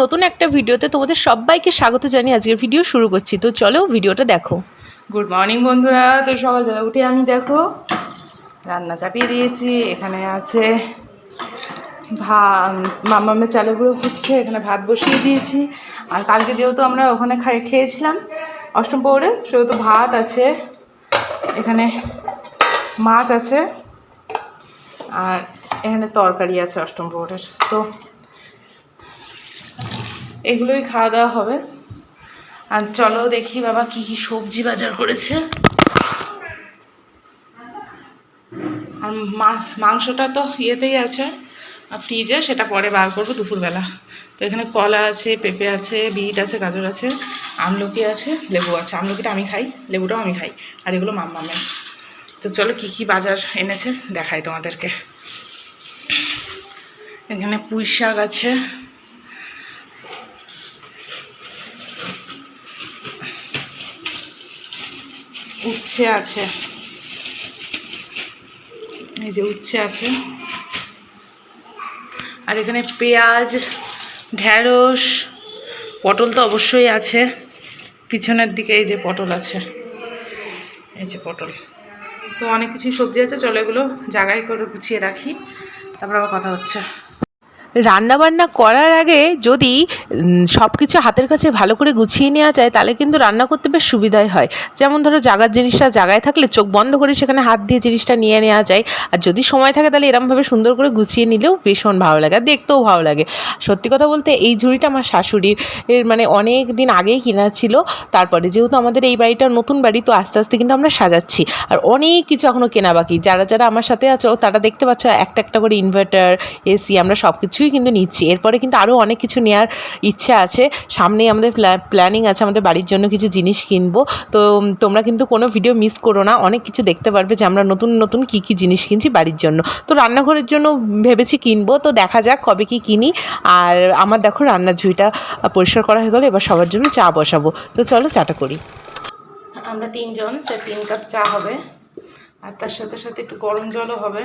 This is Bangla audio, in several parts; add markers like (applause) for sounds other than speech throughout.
নতুন একটা ভিডিওতে তোমাদের সবাইকে স্বাগত জানিয়ে আজকের ভিডিও শুরু করছি। তো চলো ভিডিওটা দেখো। গুড মর্নিং বন্ধুরা। তো সকালবেলা উঠে আমি দেখো, রান্না চাপিয়ে দিয়েছি। এখানে আছে ভা মামামের চালেগুলো হচ্ছে এখানে ভাত বসিয়ে দিয়েছি। আর কালকে যেহেতু আমরা ওখানে খাই খেয়েছিলাম অষ্টম পৌরে সেহেতু ভাত আছে। এখানে মাছ আছে। আর এখানে তরকারি আছে অষ্টম পৌরের তো এগুলোই খাওয়া দাওয়া হবে। আর চলো দেখি বাবা কি কি সবজি বাজার করেছে। আর মাছ, মাংসটা তো ইয়েতেই আছে। ফ্রিজে সেটা পরে বার করব দুপুরবেলা। তো এখানে কলা আছে, পেঁপে আছে, বিট আছে, গাজর আছে, আমলকি আছে, লেবু আছে। আমলকিটা আমি খাই, লেবুটাও আমি খাই। আর এগুলো মাম্মামের তো চলো কি কি বাজার এনেছে দেখাই তোমাদেরকে। এখানে পুঁই শাক আছে। উচ্ছে আছে। এই যে উচ্ছে আছে। আর এখানে পেঁয়াজ ঢ্যাঁড়স পটল তো অবশ্যই আছে। পিছনের দিকে এই যে পটল আছে। এই যে পটল। তো অনেক কিছু সবজি আছে, চলো এগুলো জায়গায় করে গুছিয়ে রাখি। তারপর আবার কথা হচ্ছে। রান্না বান্না করার আগে যদি সব কিছু হাতের কাছে ভালো করে গুছিয়ে নেওয়া যায়, তাহলে কিন্তু রান্না করতে বেশ সুবিধাই হয়। যেমন ধরো জাগার জিনিসটা জায়গায় থাকলে চোখ বন্ধ করে সেখানে হাত দিয়ে জিনিসটা নিয়ে নেওয়া যায়। আর যদি সময় থাকে তাহলে এরমভাবে সুন্দর করে গুছিয়ে নিলেও ভীষণ ভালো লাগে, আর দেখতেও ভালো লাগে। সত্যি কথা বলতে এই ঝুড়িটা আমার শাশুড়ির, এর মানে অনেক দিন আগেই কেনা ছিল। তারপরে যেহেতু আমাদের এই বাড়িটা নতুন বাড়ি, তো আস্তে আস্তে কিন্তু আমরা সাজাচ্ছি। আর অনেক কিছু এখনও কেনা বাকি যারা যারা আমার সাথে আছো, তারা দেখতে পাচ্ছ একটা একটা করে ইনভার্টার এসি আমরা সব কিছুই কিন্তু নিচ্ছি। এরপরে কিন্তু আরও অনেক কিছু নেওয়ার ইচ্ছা আছে। সামনেই আমাদের প্ল্যানিং আছে আমাদের বাড়ির জন্য কিছু জিনিস কিনবো। তো তোমরা কিন্তু কোনো ভিডিও মিস করো না। অনেক কিছু দেখতে পারবে যে আমরা নতুন নতুন কী কী জিনিস কিনছি বাড়ির জন্য। তো রান্নাঘরের জন্য ভেবেছি কিনবো। তো দেখা যাক কবে কি কিনি। আর আমার দেখো রান্নার ঝুঁইটা পরিষ্কার করা হয়ে গেলো। এবার সবার জন্য চা বসাবো। তো চলো চাটা করি। আমরা তিনজন, তো তিন কাপ চা হবে। আর তার সাথে সাথে একটু গরম জলও হবে।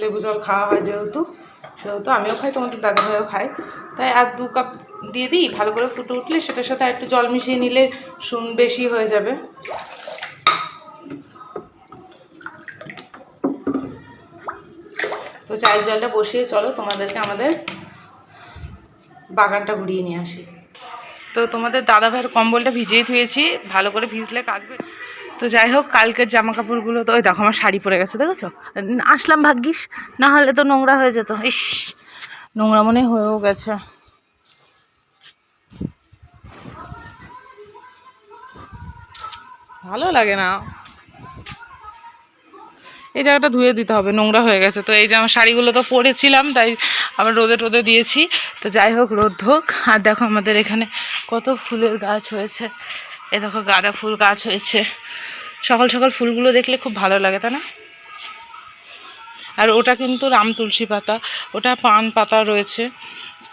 লেবু জল খাওয়া হয় যেহেতু, সেহেতু আমিও খাই, তোমাদের দাদা ভাইও খাই তাই আর দু কাপ দিয়ে দিই, ভালো করে ফুটে উঠলে সেটার সাথে একটু জল মিশিয়ে নিলে শুন বেশি হয়ে যাবে। তো চায়ের জলটা বসিয়ে চলো, তোমাদেরকে আমাদের বাগানটা ঘুরিয়ে নিয়ে আসি। তো তোমাদের দাদা ভাইয়ের কম্বলটা ভিজিয়ে থুয়েছি ভালো করে ভিজলে কাচবে তো যাই হোক, কালকের জামা কাপড়গুলো তো ওই দেখো, আমার শাড়ি পরে গেছে, দেখেছ? আসলাম ভাগ্যিস, না হলে তো নোংরা হয়ে যেত। ইস, নোংরা মনে হয়েও গেছে। ভালো লাগে না। এই জায়গাটা ধুয়ে দিতে হবে, নোংরা হয়ে গেছে। তো এই যে আমার শাড়িগুলো তো পরেছিলাম, তাই আবার রোদে টোদে দিয়েছি। তো যাই হোক, রোদ হোক। আর দেখো আমাদের এখানে কত ফুলের গাছ হয়েছে। এ দেখো গাঁদা ফুল গাছ হয়েছে। সকাল সকাল ফুলগুলো দেখলে খুব ভালো লাগে, তাই না? আর ওটা কিন্তু রাম তুলসী পাতা, ওটা পান পাতা রয়েছে।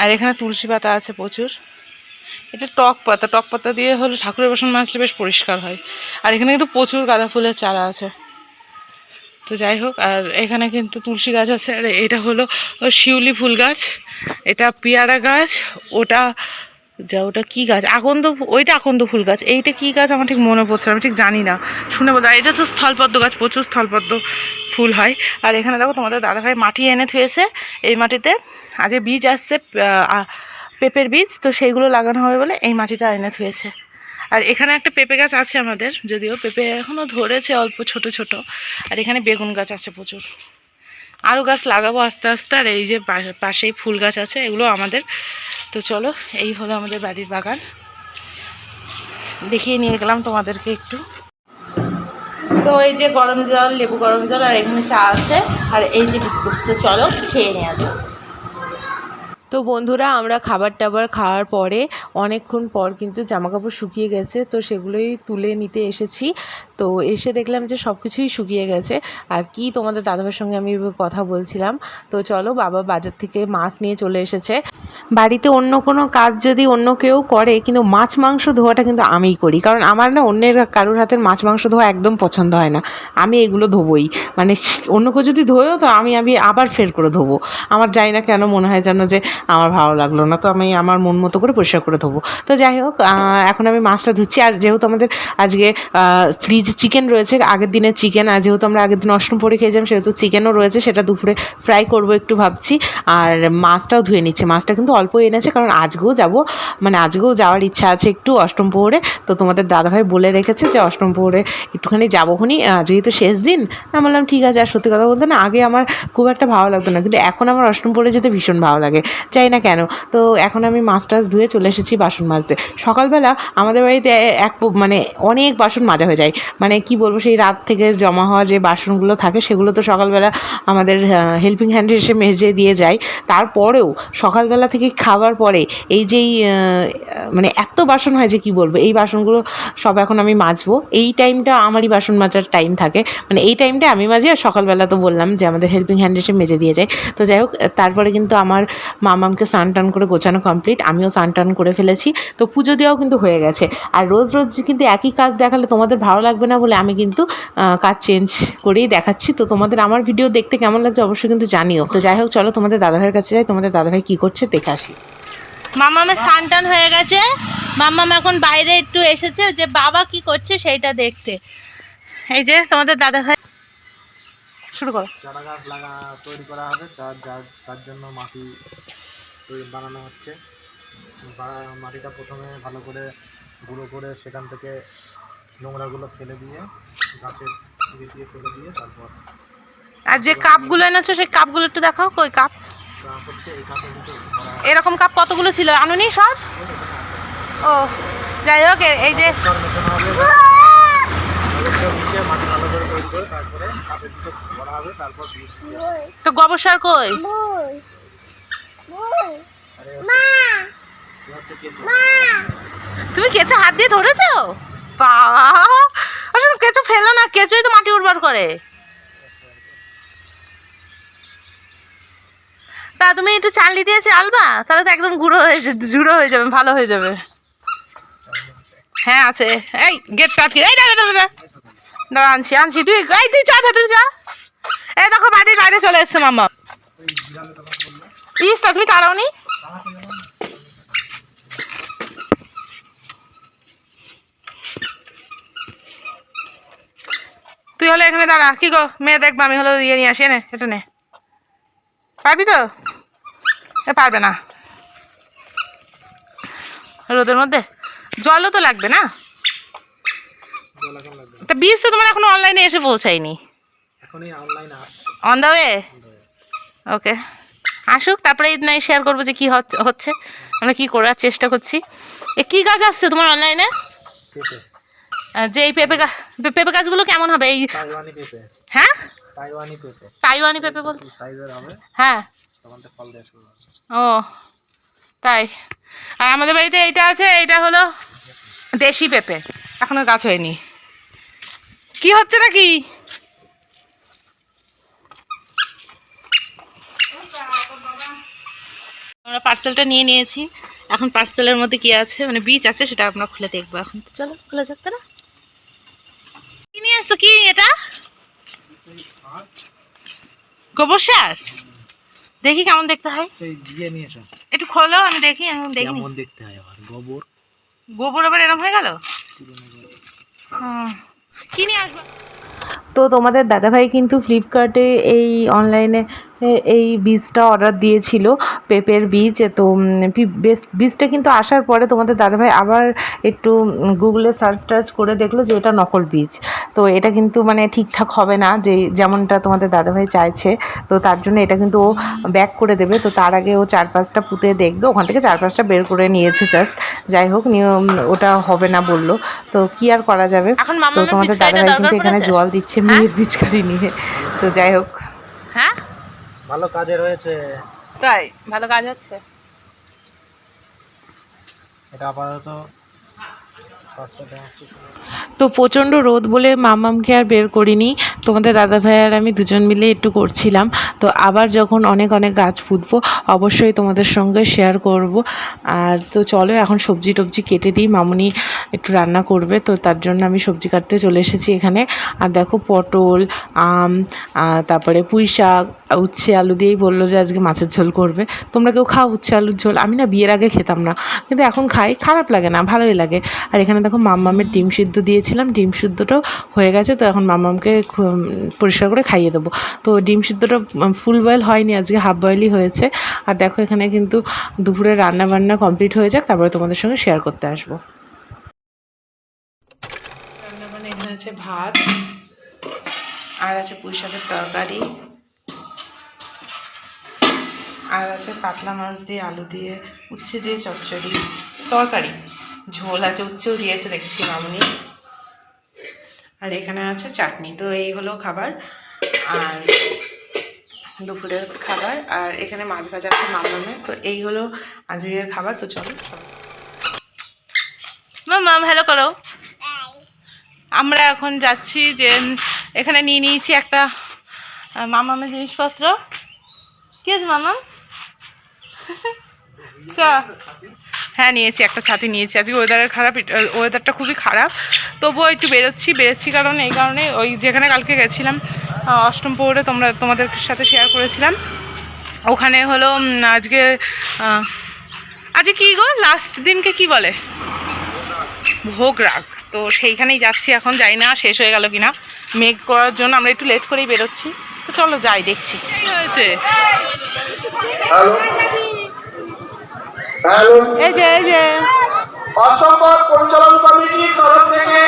আর এখানে তুলসী পাতা আছে প্রচুর। এটা টক পাতা টক পাতা দিয়ে হলে ঠাকুরের বাসন মাজলে বেশ পরিষ্কার হয়। আর এখানে কিন্তু প্রচুর গাঁদা ফুলের চারা আছে। তো যাই হোক, আর এখানে কিন্তু তুলসী গাছ আছে। আর এটা হলো শিউলি ফুল গাছ, এটা পেয়ারা গাছ, ওটা যা ওটা কী গাছ? আকন্দ ওইটা আকন্দ ফুল গাছ। এইটা কী গাছ? আমার ঠিক মনে পড়ছে আমি ঠিক জানি না। শুনে বলতে এটা তো স্থলপদ্ম গাছ, প্রচুর স্থলপদ্ম ফুল হয়। আর এখানে দেখো, তোমাদের দাদাভাই মাটি এনে থুয়েছে। এই মাটিতে আজকে বীজ আসছে পেঁপের বীজ। তো সেইগুলো লাগানো হবে বলে এই মাটিটা এনে থুয়েছে। আর এখানে একটা পেঁপে গাছ আছে আমাদের, যদিও পেঁপে এখনও ধরেছে অল্প, ছোট ছোট। আর এখানে বেগুন গাছ আছে প্রচুর। আরও গাছ লাগাবো আস্তে আস্তে। আর এই যে পাশেই ফুল গাছ আছে, এগুলো আমাদের তো চলো, এই হলো আমাদের বাড়ির বাগান। দেখিয়ে নিয়ে গেলাম তোমাদেরকে একটু। তো এই যে গরম জল, লেবু গরম জল আর এখানে চা আছে, আর এই যে বিস্কুট, তো চলো খেয়ে নেওয়া যাক। তো বন্ধুরা, আমরা খাবার টাবার খাওয়ার পরে অনেকক্ষণ পর কিন্তু জামা কাপড় শুকিয়ে গেছে, তো সেগুলোই তুলে নিতে এসেছি। তো এসে দেখলাম যে সব কিছুই শুকিয়ে গেছে। আর কি তোমাদের দাদাবার সঙ্গে আমি কথা বলছিলাম। তো চলো, বাবা বাজার থেকে মাছ নিয়ে চলে এসেছে। বাড়িতে অন্য কোনো কাজ যদি অন্য কেউ করে, কিন্তু মাছ মাংস ধোয়াটা কিন্তু আমিই করি। কারণ আমার না অন্যের কারোর হাতের মাছ মাংস ধোয়া একদম পছন্দ হয় না। আমি এগুলো ধোবই। মানে অন্য কেউ যদি ধোয়ও, তো আমি আমি আবার ফের করে ধোবো। আমার জানি না কেন মনে হয় যেন যে আমার ভালো লাগল না, তো আমি আমার মন মতো করে পরিষ্কার করে ধোবো। তো যাই হোক এখন আমি মাছটা ধুচ্ছি, আর যেহেতু আমাদের আজকে ফ্রিজ চিকেন রয়েছে, আগের দিনের চিকেন আর যেহেতু আমরা আগের দিন অষ্টম পরে খেয়েছিলাম, সেহেতু চিকেনও রয়েছে, সেটা দুপুরে ফ্রাই করব একটু ভাবছি। আর মাছটাও ধুয়ে নিচ্ছে, মাছটা কিন্তু অল্প এনেছে, কারণ আজকেও যাব মানে আজকেও যাওয়ার ইচ্ছা আছে একটু অষ্টম প্রহরে তো তোমাদের দাদাভাই বলে রেখেছে যে অষ্টম প্রহরে একটুখানি যাব খুনি যেহেতু শেষ দিন, আমি বললাম, ঠিক আছে, আর সত্যি কথা বলতে না, আগে আমার খুব একটা ভালো লাগতো না। কিন্তু এখন আমার অষ্টম প্রহরে যেতে ভীষণ ভালো লাগে। চাই না কেন? তো এখন আমি মাছ টাছ ধুয়ে চলে এসেছি বাসন মাজতে। সকালবেলা আমাদের বাড়িতে এক মানে অনেক বাসন মাজা হয়ে যায়। মানে কি বলব, সেই রাত থেকে জমা হওয়া যে বাসনগুলো থাকে, সেগুলো তো সকালবেলা আমাদের হেল্পিং হ্যান্ড এসে মেজে দিয়ে যায়। তারপরেও সকালবেলা থেকে খাবার পরে এই যেই মানে এত বাসন হয় যে কি বলব, এই বাসনগুলো সব এখন আমি মাজবো। এই টাইমটা আমারই বাসন মাজার টাইম থাকে। মানে এই টাইমটা আমি মাজি আর সকালবেলা তো বললাম যে আমাদের হেল্পিং হ্যান্ড এসে মেজে দিয়ে যায়। তো যাই হোক, তারপরে কিন্তু আমার মামামকে স্নান টান করে গোছানো কমপ্লিট আমিও স্নান টান করে ফেলেছি। তো পুজো দেওয়াও কিন্তু হয়ে গেছে। আর রোজ রোজ কিন্তু একই কাজ দেখালে তোমাদের ভালো লাগবে না বলে আমি কিন্তু কাজ চেঞ্জ করেই দেখাচ্ছি। তো তোমাদের আমার ভিডিও দেখতে কেমন লাগছে অবশ্যই কিন্তু জানিও। তো যাই হোক চলো তোমাদের দাদাভাইয়ের কাছে যাই তোমাদের দাদাভাই কী করছে দেখে আসি। মামামের স্নান টান হয়ে গেছে। মামাম এখন বাইরে একটু এসেছে যে বাবা কি করছে সেইটা দেখতে। এই যে তোমাদের দাদা ভাই শুরু করো। চারা গাছ লাগা তৈরি করা হবে তার যার তার জন্য মাটি বানানো হচ্ছে। বা- মাটিটা প্রথমে ভালো করে গুঁড়ো করে সেখান থেকে নোংরাগুলো ফেলে দিয়ে গাছের দিয়ে ফেলে দিয়ে তারপর আর যে কাপগুলো এনেছো সেই কাপগুলো একটু দেখাও কই কাপ? এরকম কাপ কতগুলো ছিল? আনুনি সব? ও যাই হোক এই যে তো গোবর সার কই? তুমি কেঁচো হাত দিয়ে ধরেছো? বাবা! আসলে কেঁচো ফেলো না, কেঁচোই তো মাটি উর্বর করে। তা তুমি একটু চালনি দিয়েছে আলবা তাহলে তো একদম গুঁড়ো হয়ে জুড়ো হয়ে যাবে, ভালো হয়ে যাবে। হ্যাঁ আছে। এই, গেট আটকে এই, দাঁড়া দাঁড়া দাঁড়া। আনছি আনছি। তুই এই, তুই চা ভেতরে যা। এই দেখো, বাড়ির বাইরে চলে এসছে মামা প্লিজ তা তুমি তাড়াও নি তুই হলে এখানে দাঁড়া কি গো? মেয়ে দেখবা আমি হলো ইয়ে নিয়ে আসি নে এটা নে। পারবি তো? এ পারবে না। রোদের মধ্যে? জলও তো লাগবে না। তা বীজ তো তোমার এখনও অনলাইনে এসে পৌঁছায়নি। অন দ্য ওয়ে ওকে আসুক তারপরে নয় শেয়ার করব যে কী হচ্ছে- আমরা কী করার চেষ্টা করছি। এ কী গাছ আসছে তোমার অনলাইনে যে এই পেঁপে গাছ পেঁপে গাছগুলো কেমন হবে? এই হ্যাঁ? তাইওয়ানি পেঁপে। বলতে হ্যাঁ। ও তাই। আর আমাদের বাড়িতে এইটা আছে এইটা হলো দেশি পেঁপে। এখনও গাছ হয়নি। কি হচ্ছে নাকি? আমরা পার্সেলটা নিয়ে নিয়েছি। এখন পার্সেলের মধ্যে কি আছে? মানে বীজ আছে সেটা আমরা খুলে দেখব এখন। তো চলো খুলে যাক তারা কি নিয়ে আসছো কি এটা? গোবর সার? দেখি কেমন দেখতে হয়। একটু খোলো আমি দেখি আমি দেখি। কেমন দেখতে হয় আবার গোবর? গোবর আবার এরকম হয়ে গেল? কি নিয়ে আসব? তো তোমাদের দাদাভাই কিন্তু ফ্লিপকার্টে এই অনলাইনে এই বীজটা অর্ডার দিয়েছিল পেঁপের বীজ। তো বীজটা কিন্তু আসার পরে তোমাদের দাদাভাই আবার একটু গুগলে সার্চ টার্চ করে দেখল যে এটা নকল বীজ। তো এটা কিন্তু মানে ঠিকঠাক হবে না যে যেমনটা তোমাদের দাদাভাই চাইছে। তো তার জন্য এটা কিন্তু ও ব্যাক করে দেবে। তো তার আগে ও চার পাঁচটা পুঁতে দেখবে। ওখান থেকে চার পাঁচটা বের করে নিয়েছে জাস্ট যাই হোক নিয়ম ওটা হবে না বলল। তো কি আর করা যাবে? তো তোমাদের দাদাভাই কিন্তু এখানে জল দিচ্ছে মেয়ের পিচকারি নিয়ে। তো যাই হোক। হ্যাঁ? ভালো কাজের রয়েছে। তাই ভালো কাজ হচ্ছে। এটা আপাতত তো প্রচণ্ড রোদ বলে মামামকে আর বের করিনি। তোমাদের দাদা ভাই আর আমি দুজন মিলে একটু করছিলাম। তো আবার যখন অনেক অনেক গাছ পুঁতবো, অবশ্যই তোমাদের সঙ্গে শেয়ার করব। আর তো চলো, এখন সবজি টবজি কেটে দিই। মামুনি একটু রান্না করবে, তো তার জন্য আমি সবজি কাটতে চলে এসেছি এখানে। আর দেখো পটল, আম তারপরে পুঁই শাক, উচ্ছে আলু দিয়েই বলল যে আজকে মাছের ঝোল করবে। তোমরা কেউ খাও উচ্ছে আলুর ঝোল? আমি না বিয়ের আগে খেতাম না, কিন্তু এখন খাই। খারাপ লাগে না, ভালোই লাগে। আর এখানে দেখো মাম্মামের ডিম সিদ্ধ দিয়েছিলাম, ডিম সিদ্ধটাও হয়ে গেছে। তো এখন মাম্মামকে পরিষ্কার করে খাইয়ে দেবো। তো ডিম সিদ্ধটা ফুল বয়েল হয়নি, আজকে হাফ বয়েলই হয়েছে। আর দেখো এখানে কিন্তু দুপুরে রান্না বান্না কমপ্লিট হয়ে যাক, তারপরে তোমাদের সঙ্গে শেয়ার করতে আসব। এখানে আছে ভাত, আর আছে পুঁই শাকের তরকারি, আর আছে কাতলা মাছ দিয়ে আলু দিয়ে উচ্ছে দিয়ে চচ্চড়ি, তরকারি। ঝোল আছে, উচ্ছেও দিয়েছে, দেখছি মামনি। আর এখানে আছে চাটনি তো এই হলো খাবার আর দুপুরের খাবার। আর এখানে মাছ ভাজা আছে মামলামে তো এই হলো আজকের খাবার তো চলো। মাম হ্যালো করো। আমরা এখন যাচ্ছি যে এখানে নিয়ে নিয়েছি একটা মামামের জিনিসপত্র। কি আছে মামাম (laughs) চা। হ্যাঁ নিয়েছি একটা ছাতি নিয়েছি। আজকে ওয়েদারের খারাপ ওয়েদারটা খুবই খারাপ। তবুও একটু বেরোচ্ছি বেরোচ্ছি কারণ এই কারণে ওই যেখানে কালকে গেছিলাম অষ্টম পৌরে তোমরা তোমাদের সাথে শেয়ার করেছিলাম। ওখানে হলো আজকে আজকে কী গো? লাস্ট দিনকে কি বলে? ভোগ রাগ তো সেইখানেই যাচ্ছি এখন যাই না শেষ হয়ে গেল কিনা। মেঘ করার জন্য আমরা একটু লেট করেই বেরোচ্ছি। তো চলো যাই দেখছি। কি হয়েছে? এই যে এই যে। অসম্ভব পরিচালন কমিটির তরফ থেকে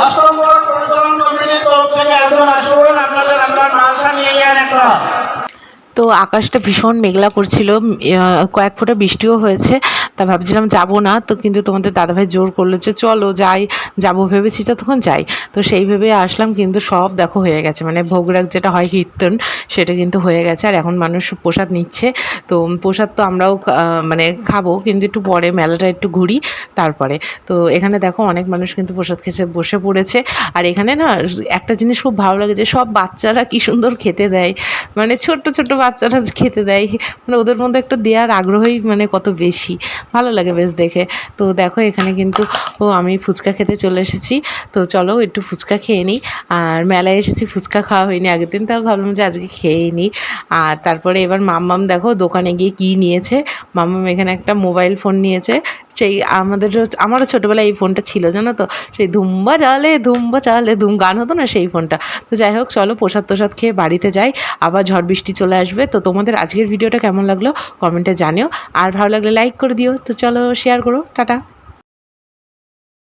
অসম্ভব পরিচালন কমিটির তরফ থেকে একজন আসুন আপনাদের আমরা মালসা নিয়ে যান একটা তো আকাশটা ভীষণ মেঘলা করছিল কয়েক ফোঁটা বৃষ্টিও হয়েছে। তা ভাবছিলাম যাব না, তো কিন্তু তোমাদের দাদাভাই জোর করল যে চলো যাই, যাব ভেবেছি তখন যাই। তো সেই ভেবে আসলাম কিন্তু সব দেখো হয়ে গেছে মানে ভোগরাগ যেটা হয় কীর্তন, সেটা কিন্তু হয়ে গেছে। আর এখন মানুষ প্রসাদ নিচ্ছে, তো প্রসাদ তো আমরাও মানে খাব, কিন্তু একটু পরে মেলাটা একটু ঘুরি তারপরে। তো এখানে দেখো অনেক মানুষ কিন্তু প্রসাদ খেতে বসে পড়েছে। আর এখানে না একটা জিনিস খুব ভালো লাগে যে সব বাচ্চারা কি সুন্দর খেতে দেয়। মানে ছোট্ট ছোট্ট বাচ্চারা খেতে দেয় মানে ওদের মধ্যে একটু দেওয়ার আগ্রহই মানে কত বেশি। ভালো লাগে বেশ দেখে। তো দেখো, এখানে কিন্তু, ও আমি ফুচকা খেতে চলে এসেছি। তো চলো একটু ফুচকা খেয়ে নিই। আর মেলায় এসেছি, ফুচকা খাওয়া হয়নি। আগের দিন তাও ভাবলাম যে আজকে খেয়েই নিই। আর তারপরে এবার মাম্মাম দেখো, দোকানে গিয়ে কি নিয়েছে? মাম্মাম এখানে একটা মোবাইল ফোন নিয়েছে। সেই আমাদের আমারও ছোটোবেলায় এই ফোনটা ছিল, জানো তো? সেই ধুম্বা চালে ধুম্বা চালে, ধুম গান হতো না সেই ফোনটা। তো যাই হোক, চলো প্রসাদ তোসাদ খেয়ে বাড়িতে যাই, আবার ঝড় বৃষ্টি চলে আসবে। তো তোমাদের আজকের ভিডিওটা কেমন লাগল? কমেন্টে জানিও। আর ভালো লাগলে লাইক করে দিও। তো চলো শেয়ার করো। টাটা।